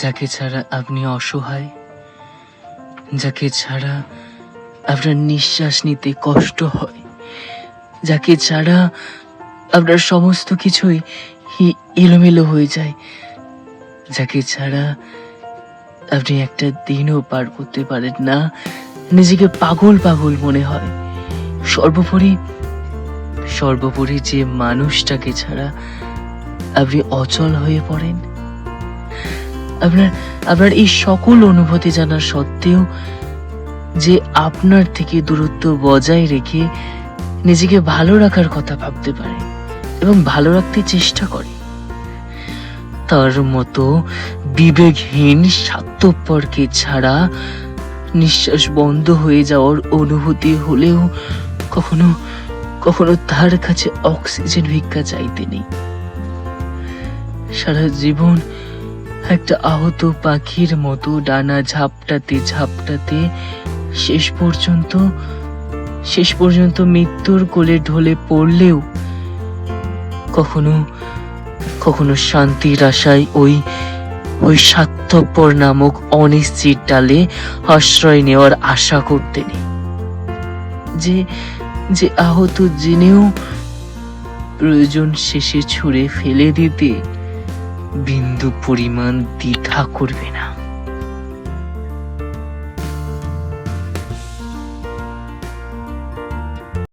যাকে ছাড়া আপনি অসহায়, যাকে ছাড়া আপনার নিঃশ্বাস নিতে কষ্ট হয়, যাকে ছাড়া আপনার সমস্ত কিছুই এলোমেলো হয়ে যায়, যাকে ছাড়া আপনি একটা দিনও পার করতে পারেন না। নিজেকে পাগল পাগল মনে হয়। সর্বোপরি সর্বোপরি যে মানুষটাকে ছাড়া আপনি অচল হয়ে পড়েন আপনার এই সকল অনুভূতি জানা সত্ত্বেও যে আপনার থেকে দূরত্ব বজায় রেখে নিজেকে ভালো রাখার কথা ভাবতে পারে এবং ভালো রাখতে চেষ্টা করে। তার মতো বিবেকহীন স্বার্থপরকে ছাড়া নিঃশ্বাস বন্ধ হয়ে যাওয়ার অনুভূতি হলেও কখনো কখনো তার কাছে অক্সিজেন ভিক্ষা চাইতে নেই। সারা জীবন একটা আহত পাখির মতো ডানা ঝাপটাতে ঝাপটাতে শেষ পর্যন্ত শেষ পর্যন্ত মৃত্যুর কোলে ঢলে পড়লেও কখনো কখনো শান্তির আশায় ওই ওই স্বার্থপর নামক অনিশ্চিত ডালে আশ্রয় নেওয়ার আশা করতে নেই যে যে আহত জেনেও প্রয়োজন শেষে ছুঁড়ে ফেলে দিতে বিন্দু পরিমাণ দ্বিধা করবে না।